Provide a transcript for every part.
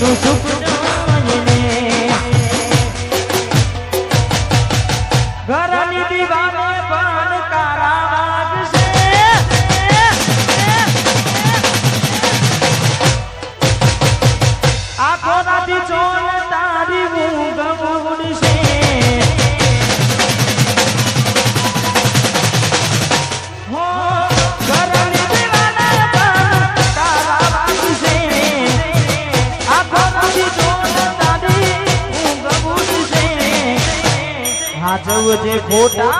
Tudo સાચવ જે ખોટા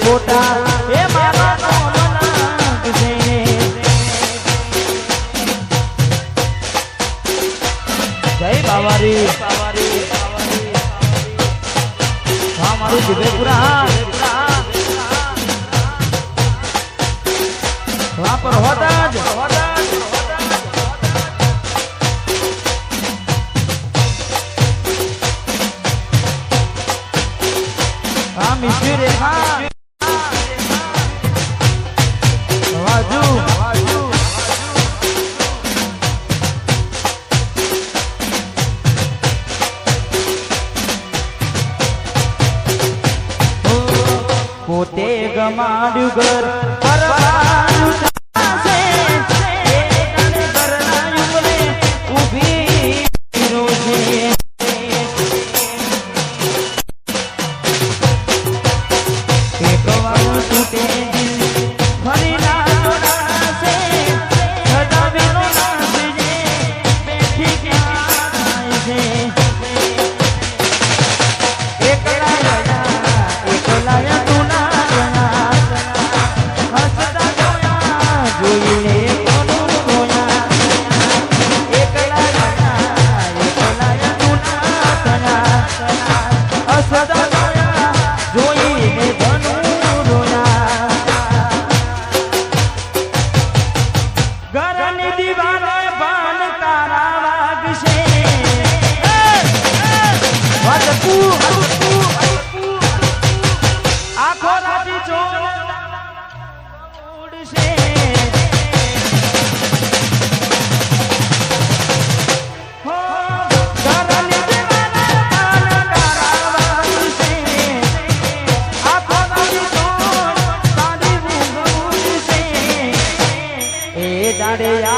ખોટા એ મારા જય બાવારી. મારું વિજયપુરા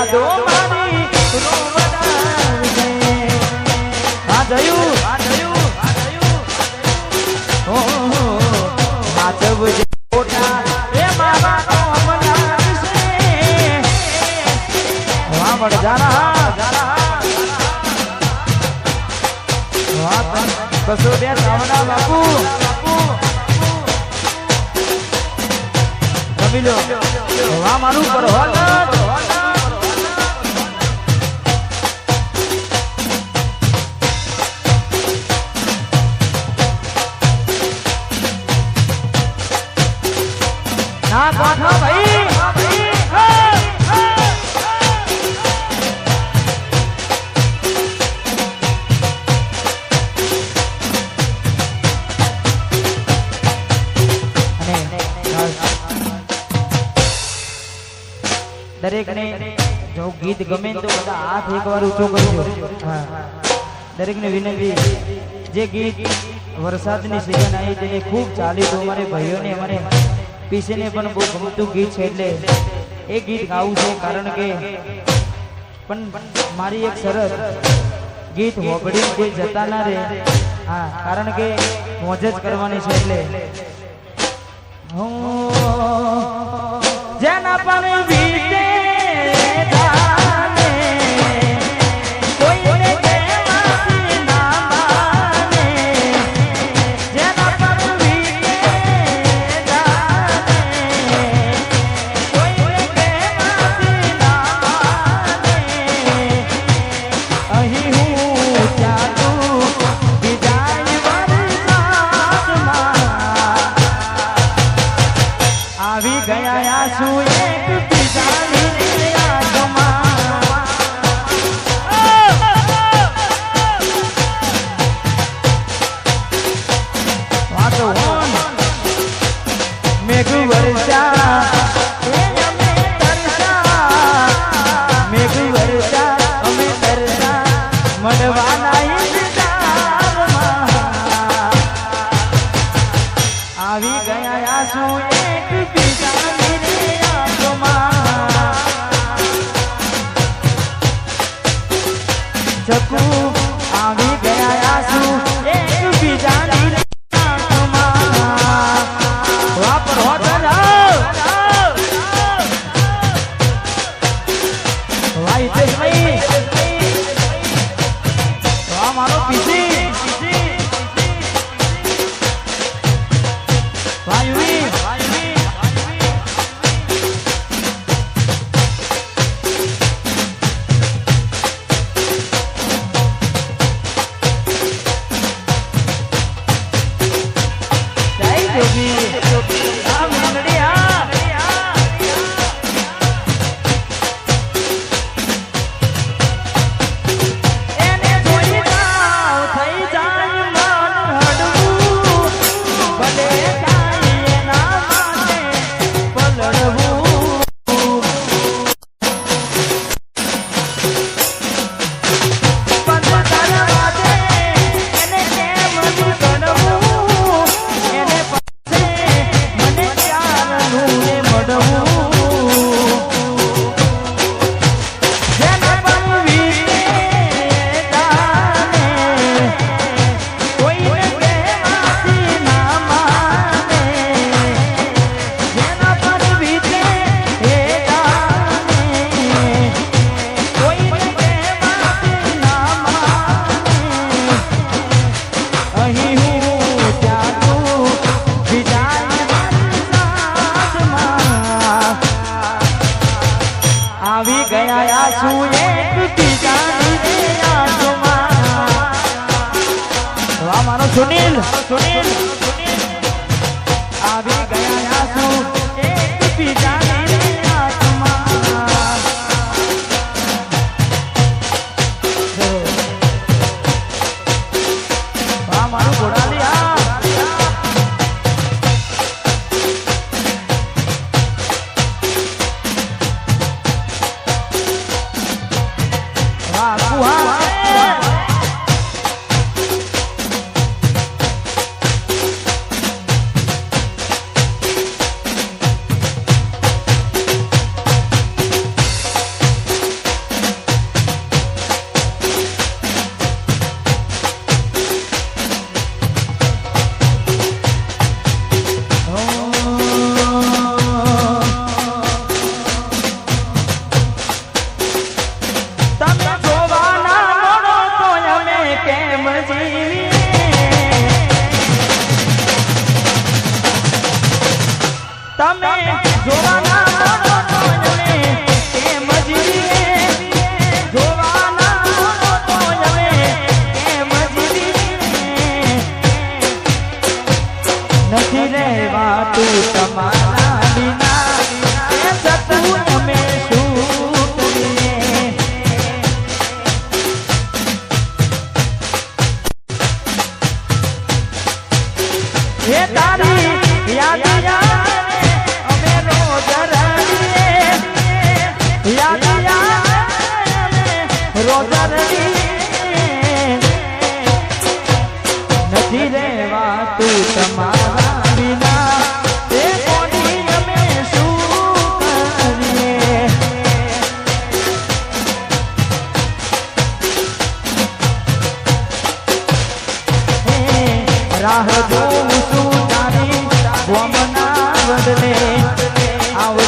ಅದು આ ગાંઠો જો ગીત ગમે તો બધા દરેકને વિનંતી, જે ગીત વરસાદની સિઝન આવી તેને ખૂબ ચાલી તો અમારે ભાઈઓને, અમારે પીસીને પણ બહુ ગમતું ગીત છે એટલે એ ગીત ગાવું છે કારણ કે પણ મારી એક શરત ગીત હોબડી કોઈ જતા ના રહે. હા, કારણ કે મોજ જ કરવાની છે એટલે. હું, જેના પણ આવી ગયા આસુ એક બીજાની સુનિલ સુનિલ.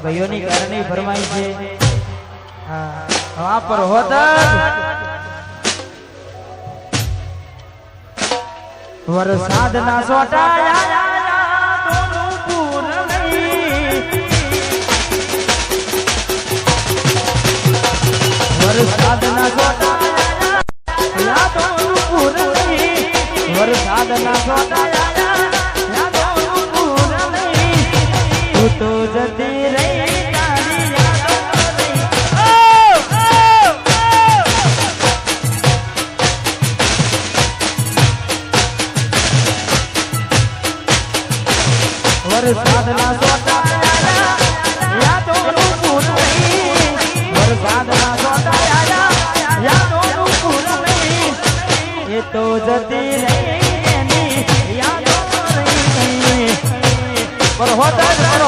એ ભાઈઓની કારણે ફરમાય છે. હા હા પર હોત વરસાદ ના સોટાયા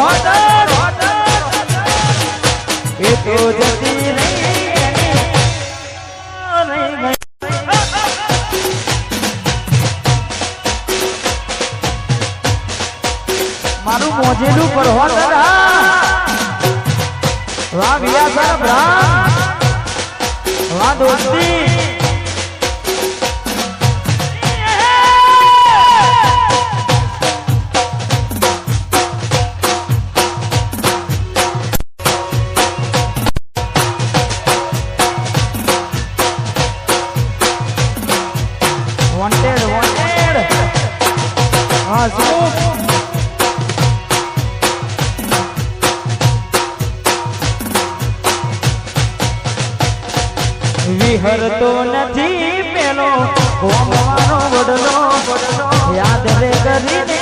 હોતા જીવતો નથી પેલો. હોમવાનો વડલો. યાદ રે કરીને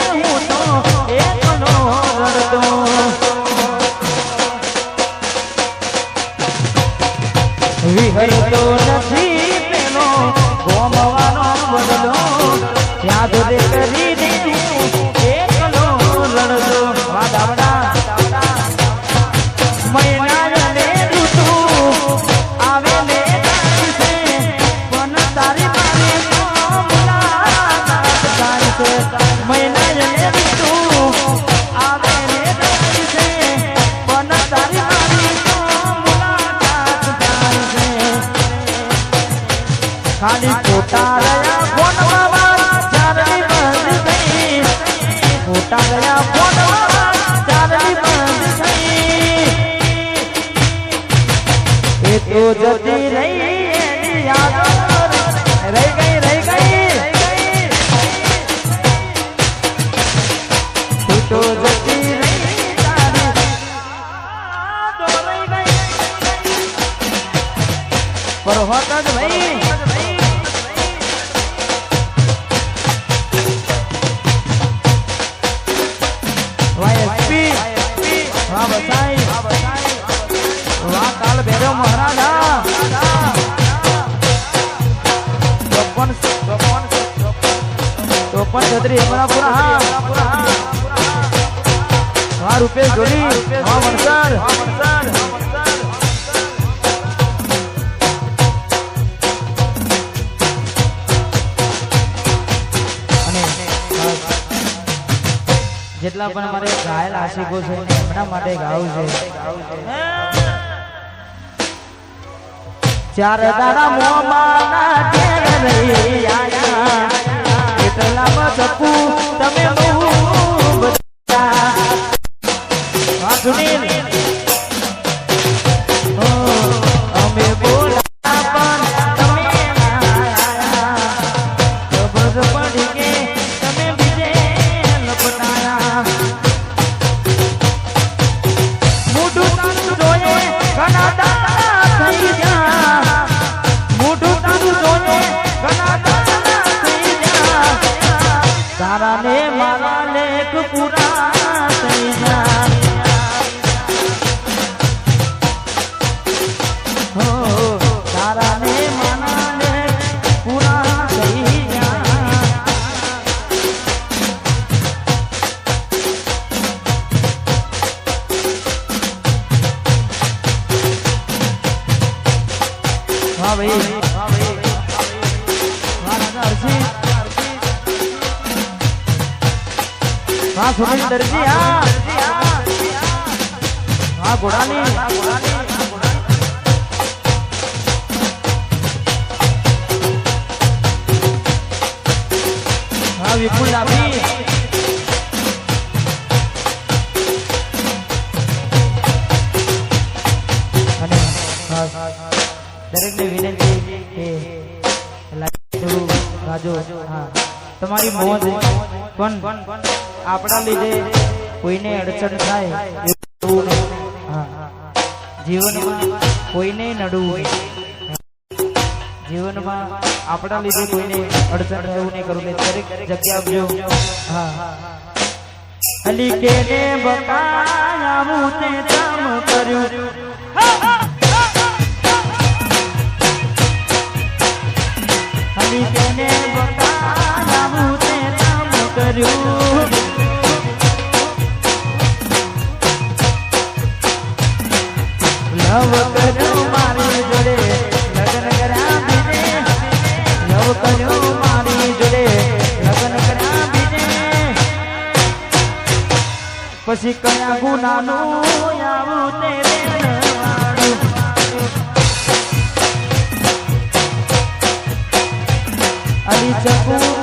એમના પણ અમારે ઘાયલ આશિકો છે એમના માટે ગાવું છે. ચાર દાડા મોમાં દરેકને વિનંતી કે રાજો હા. તમારી મોજ પણ આપણા લીધે કોઈને અડચણ થાય એવું હા. જીવનમાં કોઈને નડવું હોય જીવનમાં આપણા લીધે કોઈને અડચણ એવું નહીં કરવું. દરેક જગ્યા આપજો હા. અલી કેને કામ કર્યું. કર્યું. લવ કર્યો મારી જોડે, લગ્ન લવ કર્યો મારી જોડે, લગ્ન પછી કયા ગુનાનું આવું તે અલી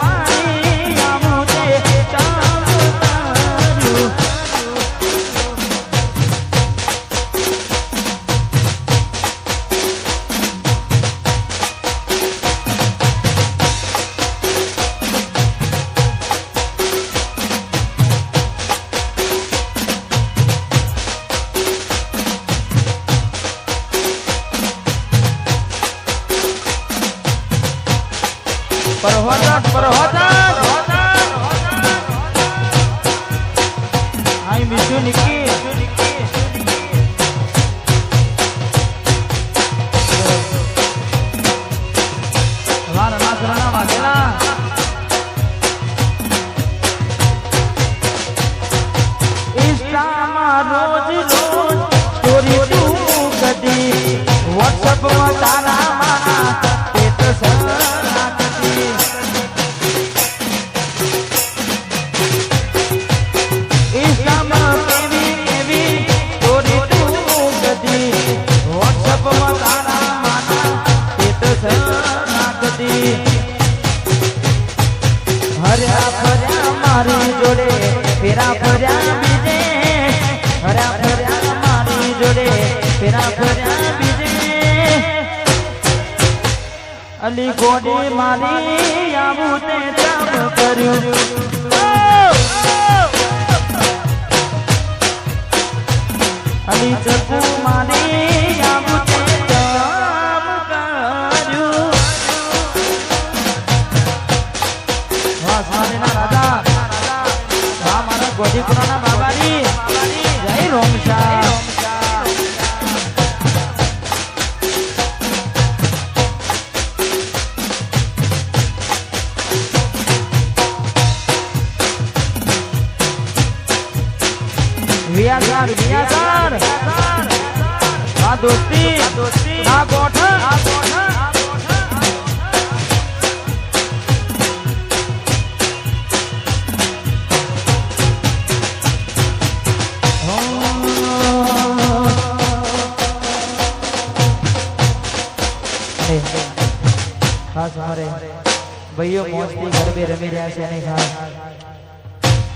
પરહોતા પરહોતા. જય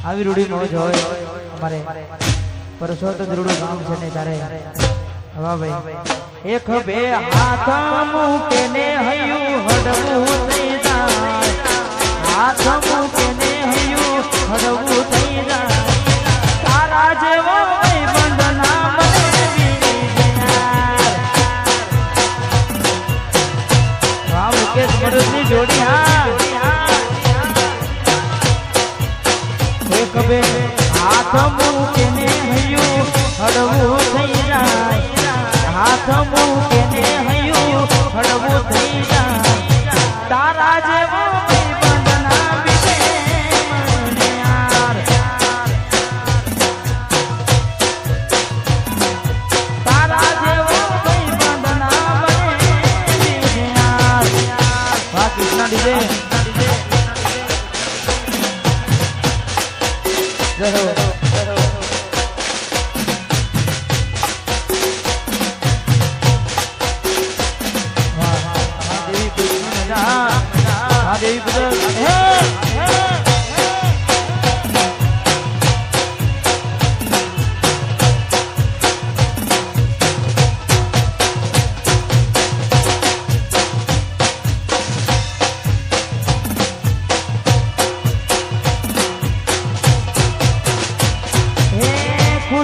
આવી રૂડી મોજ હોય અમારે. પરસોત્તમ રૂડું ગામ છે ને તારે. હવા ભાઈ. એક બે હાથ મૂકે ને હયું હડવું નહીં હાથ મૂકે હાથ મૂકીને હૈયું હળવું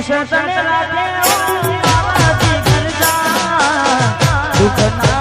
ખુશ તને રાખે દુઃખ ના